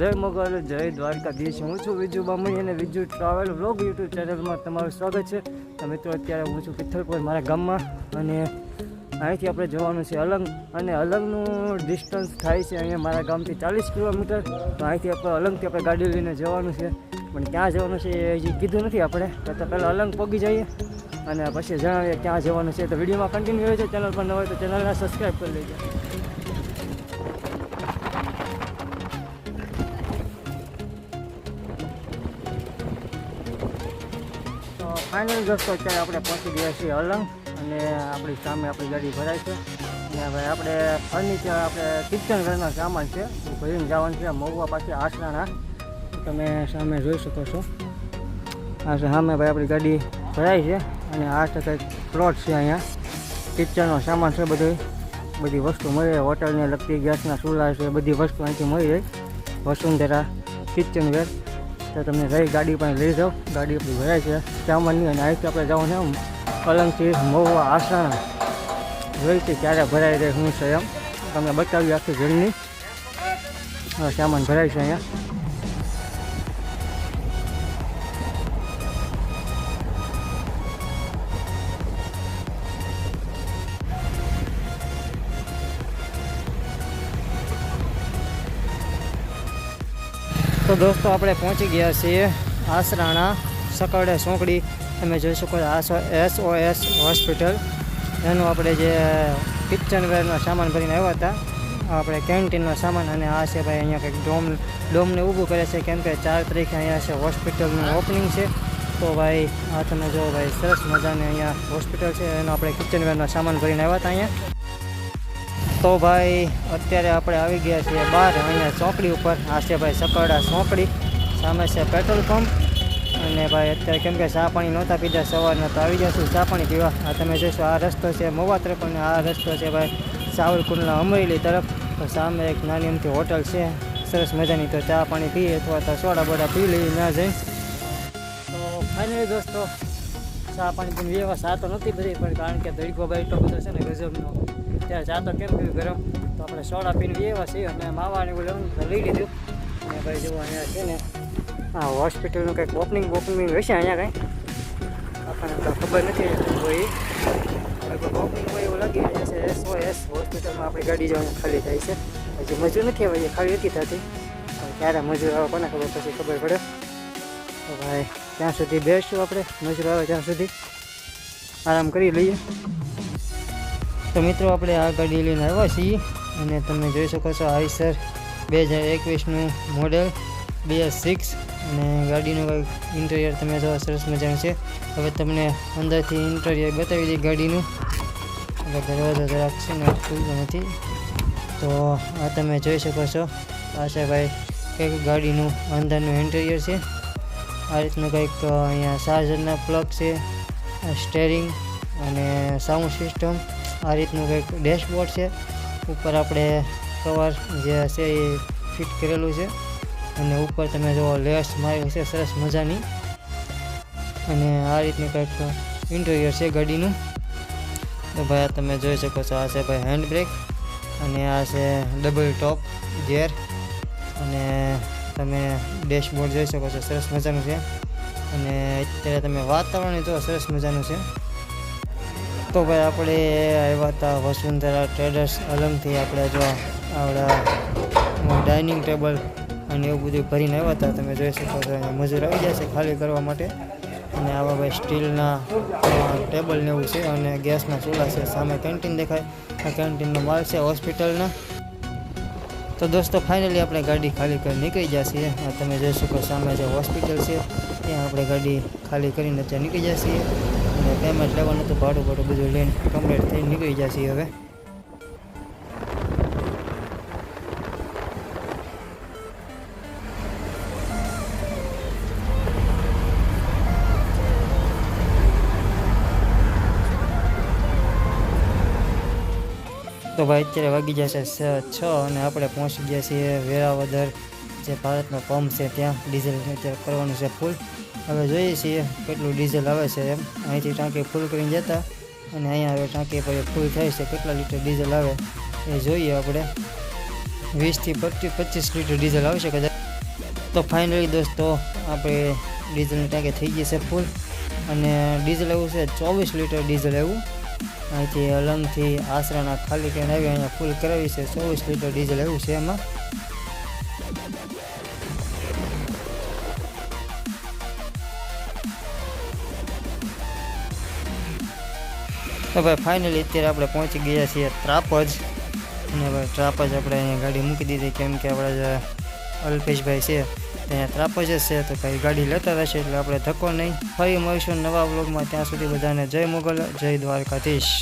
જય મોગલ, જય દ્વારકાધીશ. હું છું વિજુ બામણી અને વિજુ ટ્રાવેલ વ્લોગ યુટ્યુબ ચેનલમાં તમારું સ્વાગત છે. મિત્રો, અત્યારે હું છું પિથલપુર મારા ગામમાં અને અહીંથી આપણે જવાનું છે અલંગ અને અલંગનું ડિસ્ટન્સ થાય છે અહીંયા મારા ગામથી ચાલીસ કિલોમીટર. તો અહીંથી આપણે અલંગથી આપણે ગાડી લઈને જવાનું છે. પણ ક્યાં જવાનું છે એ હજી કીધું નથી આપણે. તો પહેલાં અલંગ પગી જઈએ અને પછી જણાવીએ ક્યાં જવાનું છે. તો વિડીયોમાં કન્ટિન્યુ હોય છે. ચેનલ પર ન હોય તો ચેનલને સબસ્ક્રાઈબ કરી લેજો. ફાઇનલ દોસ્તો અત્યારે આપણે પહોંચી ગયા છીએ અલંગ અને આપણી સામે આપણી ગાડી ભરાય છે. અને હવે આપણે ફર્નિચર, આપણે કિચન વેરનો સામાન છે ભરીને જવાનું છે મહુવા પાસે આસરાના તમે સામે જોઈ શકો છો. આ સામે ભાઈ આપણી ગાડી ભરાય છે અને આ તો કંઈક પ્લોટ છે અહીંયા. કિચનનો સામાન છે બધો બધી વસ્તુ મળી રહે, હોટલને લગતી, ગેસના ચૂલા છે, બધી વસ્તુ અહીંથી મળી રહી. વસુંધરા કિચન વેર તો તમને રહી ગાડી પણ લઈ જાઓ. ગાડી આપણી ભરાય છે. સામાનની અને અહીંથી આપણે જવાનું છે કલંગથી મહુવા આસરાણા જોઈ કે ક્યારે ભરાઈ રહે, હું છે એમ. તમને બતાવી આખી જર્ની સામાન ભરાય છે અહીંયા. તો દોસ્તો, આપણે પહોંચી ગયા છીએ આસરાણા સકરડે સોંકડી. તમે જોઈ શકો એસ ઓ એસ હોસ્પિટલ. એનું આપણે જે કિચનવેરનો સામાન ભરીને આવ્યા હતા, આપણે કેન્ટીનનો સામાન અને આ છે ભાઈ અહીંયા કંઈક ડોમ, ડોમને ઊભું કરે છે, કેમ કે ચાર તારીખે અહીંયા છે હોસ્પિટલનું ઓપનિંગ છે. તો ભાઈ, આ તમે જો ભાઈ, સરસ મજાની અહીંયા હોસ્પિટલ છે, એનો આપણે કિચનવેરનો સામાન ભરીને આવ્યા હતા અહીંયા. તો ભાઈ, અત્યારે આપણે આવી ગયા છીએ બહાર અહીંયા ચોકડી ઉપર. આ ભાઈ સકરડા ચોકડી. સામે છે પેટ્રોલ પંપ. અને ભાઈ અત્યારે કેમ કે ચા પાણી નહોતા પીધા, સવારના તો આવી જશું ચા પાણી પીવા. આ તમે જોશો, આ રસ્તો છે મોવા તરફ અને આ રસ્તો છે ભાઈ સાવરકુંડલા અમરેલી તરફ. તો સામે એક નાની અમથી હોટલ છે. સરસ મજાની તો ચા પાણી પીએ અથવા તો સોડા બોડા પી લઈએ ના જઈ તો ફાઇનલી દોસ્તો, ચા પાણી પણ વ્યવસ્થા તો નથી બધી પણ કારણ કે દડીકો ભાઈ એટલો બધો છે ને ગજબનો. ત્યારે ચા તો કેમ પીવું ગરમ? તો આપણે સોડા પીને એવા છીએ. અને માવાને એવું લઈ લીધું. અને ભાઈ જુઓ અહીંયા છે ને હા હોસ્પિટલનું કંઈક ઓપનિંગ ઓપનિંગ હશે અહીંયા કંઈ? આપણને તો ખબર નથી કોઈ ઓપનિંગ હોય એવું લાગી. છે એસ એસ હોસ્પિટલમાં આપણી ગાડી જવાનું ખાલી થાય છે. હજી મજૂર નથી હવે ખાલી નથી થતી. ક્યારે મજૂર આવે કોને ખબર, પછી ખબર પડે. તો ભાઈ, ત્યાં સુધી બેસશું આપણે. મજૂર આવે ત્યાં સુધી. આરામ કરી લઈએ. તો મિત્રો, આપણે આ ગાડી લઈને આવ્યા છીએ અને તમે જોઈ શકો છો આઈસર બે હજાર એકવીસનું મોડેલ, બે સિક્સ અને ગાડીનું કંઈક ઇન્ટિરિયર તમે જો સરસ મજાનું છે. હવે તમને અંદરથી ઇન્ટિરિયર બતાવી દઈએ ગાડીનું. એટલે દરવાજો જરાક છે ને ખુલ્લો નથી. તો આ તમે જોઈ શકો છો આ ભાઈ કંઈક ગાડીનું અંદરનું ઇન્ટિરિયર છે. આ રીતનું કંઈક અહીંયા ચાર્જરના પ્લગ છે સ્ટેરિંગ અને સાઉન્ડ સિસ્ટમ આ રીતનું કંઈક ડેશબોર્ડ છે. ઉપર આપણે કવર જે છે એ ફિટ કરેલું છે. અને ઉપર તમે જો લેસ માર્યું છે સરસ મજાની. અને આ રીતનું કંઈક ઇન્ટિરિયર છે ગાડીનું. તો ભાઈ તમે જોઈ શકો છો, આ છે ભાઈ હેન્ડ બ્રેક અને આ છે ડબલ ટોપ ગેર અને તમે ડેશબોર્ડ જોઈ શકો છો, સરસ મજાનું છે. અને અત્યારે તમે વાતાવરણ જો સરસ મજાનું છે. તો ભાઈ આપણે આવ્યા હતા વસુંધરા ટ્રેડર્સ અલંગથી આપણે જો આપણા ડાઇનિંગ ટેબલ અને એવું બધું ભરીને આવ્યા હતા, તમે જોઈ શકો છો અને મજૂર આવી જશે ખાલી કરવા માટે. અને આવા ભાઈ સ્ટીલના ટેબલ ને એવું છે અને ગેસના ચૂલા છે, સામે કેન્ટીન દેખાય. આ કેન્ટીનનો માલ છે હોસ્પિટલના. તો દોસ્તો ફાઇનલી આપણે ગાડી ખાલી કરી નીકળી જશે તમે જોઈ શકો સામે જે હોસ્પિટલ છે ત્યાં આપણે ગાડી ખાલી કરીને અત્યારે નીકળી ગયા છીએ અને પેમેન્ટ લેવાનું હતું ભાડું ભાડું બધું લઈને કમ્પ્લીટ થઈને નીકળી ગયા છીએ હવે. તો ભાઈ અત્યારે વાગી જશે સ- છ અને આપણે પહોંચી ગયા છીએ વેરાવદર. જે ભારતનો પંપ છે, ત્યાં ડીઝલ અત્યારે કરવાનું છે ફૂલ હવે જોઈએ છીએ કેટલું ડીઝલ આવે છે એમ. અહીંથી ટાંકી ફૂલ કરીને જતા અને અહીંયા હવે ટાંકી પર ફૂલ થાય છે, કેટલા લીટર ડીઝલ આવે એ જોઈએ આપણે. વીસથી પચીસ પચીસ લીટર ડીઝલ આવશે કદાચ. તો ફાઇનલી દોસ્તો, આપણે ડીઝલની ટાંકી થઈ ગઈ છે ફૂલ અને ડીઝલ એવું છે, ચોવીસ લીટર ડીઝલ એવું. અહીંથી અલંગથી આશરાના ખાલી કરીને આવી, અહીંયા ફૂલ કરાવી છે, ચોવીસ લીટર ડીઝલ એવું છે એમાં. તો ભાઈ ફાઇનલી અત્યારે આપણે પહોંચી ગયા છીએ ત્રાપજ. અને ભાઈ ત્રાપજ આપણે અહીંયા ગાડી મૂકી દીધી, કેમ કે આપણા જે અલ્પેશભાઈ છે ત્યાં ત્રાપજ જ છે, તો ભાઈ ગાડી લેતા રહેશે એટલે આપણે ધક્કો નહીં. ફરી મળીશું નવા બ્લોગમાં ત્યાં સુધી બધાને જય મોગલ, જય દ્વારકાધીશ.